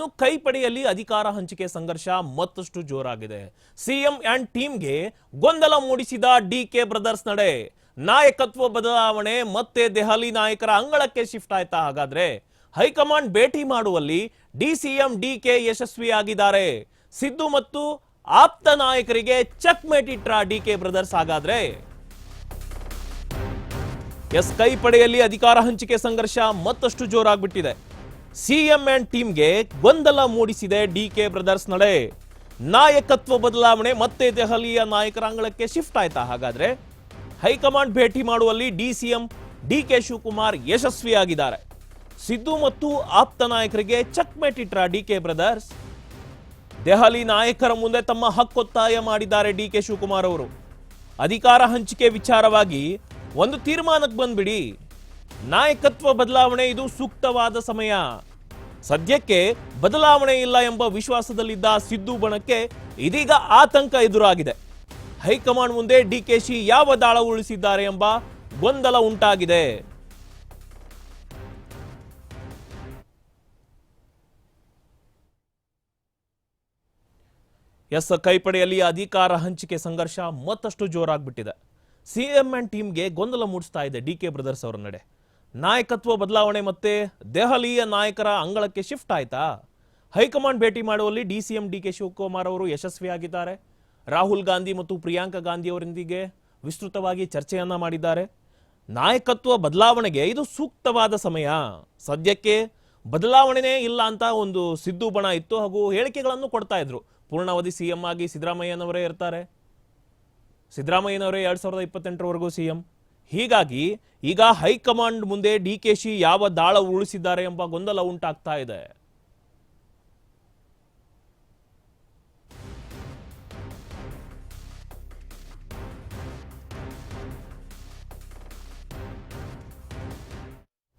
ಇನ್ನು ಕೈಪಡೆಯಲ್ಲಿ ಅಧಿಕಾರ ಹಂಚಿಕೆ ಸಂಘರ್ಷ ಮತ್ತಷ್ಟು ಜೋರಾಗಿದೆ. ಸಿಎಂ ಅಂಡ್ ಟೀಮ್ಗೆ ಗೊಂದಲ ಮೂಡಿಸಿದ ಡಿಕೆ ಬ್ರದರ್ಸ್ ನಡೆ. ನಾಯಕತ್ವ ಬದಲಾವಣೆ ಮತ್ತೆ ದೆಹಲಿ ನಾಯಕರ ಅಂಗಳಕ್ಕೆ ಶಿಫ್ಟ್ ಆಯ್ತಾ ಹಾಗಾದ್ರೆ? ಹೈಕಮಾಂಡ್ ಭೇಟಿ ಮಾಡುವಲ್ಲಿ ಡಿಸಿಎಂ ಡಿಕೆ ಯಶಸ್ವಿಯಾಗಿದ್ದಾರೆ. ಸಿದ್ದು ಮತ್ತು ಆಪ್ತ ನಾಯಕರಿಗೆ ಚೆಕ್ ಮೇಟ್ ಇಟ್ರ ಡಿಕೆ ಬ್ರದರ್ಸ್ ಹಾಗಾದ್ರೆ? ಎಸ್ ಕೈ ಪಡೆಯಲ್ಲಿ ಅಧಿಕಾರ ಹಂಚಿಕೆ ಸಂಘರ್ಷ ಮತ್ತಷ್ಟು ಜೋರಾಗ್ಬಿಟ್ಟಿದೆ. ಸಿಎಂ ಅಂಡ್ ಟೀಮ್ಗೆ ಗೊಂದಲ ಮೂಡಿಸಿದೆ ಡಿ ಕೆ ಬ್ರದರ್ಸ್ ನಡೆ. ನಾಯಕತ್ವ ಬದಲಾವಣೆ ಮತ್ತೆ ದೆಹಲಿಯ ನಾಯಕರ ಅಂಗಳಕ್ಕೆ ಶಿಫ್ಟ್ ಆಯ್ತಾ? ಹಾಗಾದ್ರೆ ಹೈಕಮಾಂಡ್ ಭೇಟಿ ಮಾಡುವಲ್ಲಿ D CM D K Shivakumar ಯಶಸ್ವಿಯಾಗಿದ್ದಾರೆ. ಸಿದ್ದು ಮತ್ತು ಆಪ್ತ ನಾಯಕರಿಗೆ checkmate D K brothers. Delhi ನಾಯಕರ ಮುಂದೆ ತಮ್ಮ ಹಕ್ಕೊತ್ತಾಯ ಮಾಡಿದ್ದಾರೆ ಡಿ ಕೆ ಶಿವಕುಮಾರ್ ಅವರು. ಅಧಿಕಾರ ಹಂಚಿಕೆ ವಿಚಾರವಾಗಿ ಒಂದು ತೀರ್ಮಾನಕ್ಕೆ ಬಂದ್ಬಿಡಿ. ನಾಯಕತ್ವ ಬದಲಾವಣೆ ಇದು ಸೂಕ್ತವಾದ ಸಮಯ. ಸದ್ಯಕ್ಕೆ ಬದಲಾವಣೆ ಇಲ್ಲ ಎಂಬ ವಿಶ್ವಾಸದಲ್ಲಿದ್ದ ಸಿದ್ದು ಬಣಕ್ಕೆ ಇದೀಗ ಆತಂಕ ಎದುರಾಗಿದೆ. ಹೈಕಮಾಂಡ್ ಮುಂದೆ ಡಿಕೆಶಿ ಯಾವ ದಾಳ ಉಳಿಸಿದ್ದಾರೆ ಎಂಬ ಗೊಂದಲ ಉಂಟಾಗಿದೆ. ಎಸ್ ಕೈಪಡೆಯಲ್ಲಿ ಅಧಿಕಾರ ಹಂಚಿಕೆ ಸಂಘರ್ಷ ಮತ್ತಷ್ಟು ಜೋರಾಗ್ಬಿಟ್ಟಿದೆ. ಸಿಎಂ ಅಂಡ್ ಟೀಮ್ಗೆ ಗೊಂದಲ ಮೂಡಿಸ್ತಾ ಇದೆ ಡಿ ಕೆ ಬ್ರದರ್ಸ್ ಅವರ ನಡೆ. ನಾಯಕತ್ವ ಬದಲಾವಣೆ ಮತ್ತೆ ದೆಹಲಿಯ ನಾಯಕರ ಅಂಗಳಕ್ಕೆ ಶಿಫ್ಟ್ ಆಯ್ತಾ? ಹೈಕಮಾಂಡ್ ಭೇಟಿ ಮಾಡುವಲ್ಲಿ D C M D K Shivakumar ಅವರು ಯಶಸ್ವಿಯಾಗಿದ್ದಾರೆ. ರಾಹುಲ್ ಗಾಂಧಿ ಮತ್ತು ಪ್ರಿಯಾಂಕಾ ಗಾಂಧಿ ಅವರೊಂದಿಗೆ ವಿಸ್ತೃತವಾಗಿ ಚರ್ಚೆಯನ್ನ ಮಾಡಿದ್ದಾರೆ. ನಾಯಕತ್ವ ಬದಲಾವಣೆಗೆ ಇದು ಸೂಕ್ತವಾದ ಸಮಯ. ಸದ್ಯಕ್ಕೆ ಬದಲಾವಣೆನೇ ಇಲ್ಲ ಅಂತ ಒಂದು ಸಿದ್ದು ಬಣ ಇತ್ತು ಹಾಗೂ ಹೇಳಿಕೆಗಳನ್ನು ಕೊಡ್ತಾ ಇದ್ರು. ಪೂರ್ಣಾವಧಿ ಸಿಎಂ ಆಗಿ ಸಿದ್ದರಾಮಯ್ಯನವರೇ ಇರ್ತಾರೆ. ಸಿದ್ದರಾಮಯ್ಯನವರೇ ಎರಡು ಸಾವಿರದ ಇಪ್ಪತ್ತೆಂಟರವರೆಗೂ ಸಿಎಂ ಹೀಗಾಗಿ ಈಗ ಹೈಕಮಾಂಡ್ ಮುಂದೆ ಡಿ ಕೆ ಶಿ ಯಾವ ದಾಳ ಉಳಿಸಿದ್ದಾರೆ ಎಂಬ ಗೊಂದಲ ಉಂಟಾಗ್ತಾ ಇದೆ.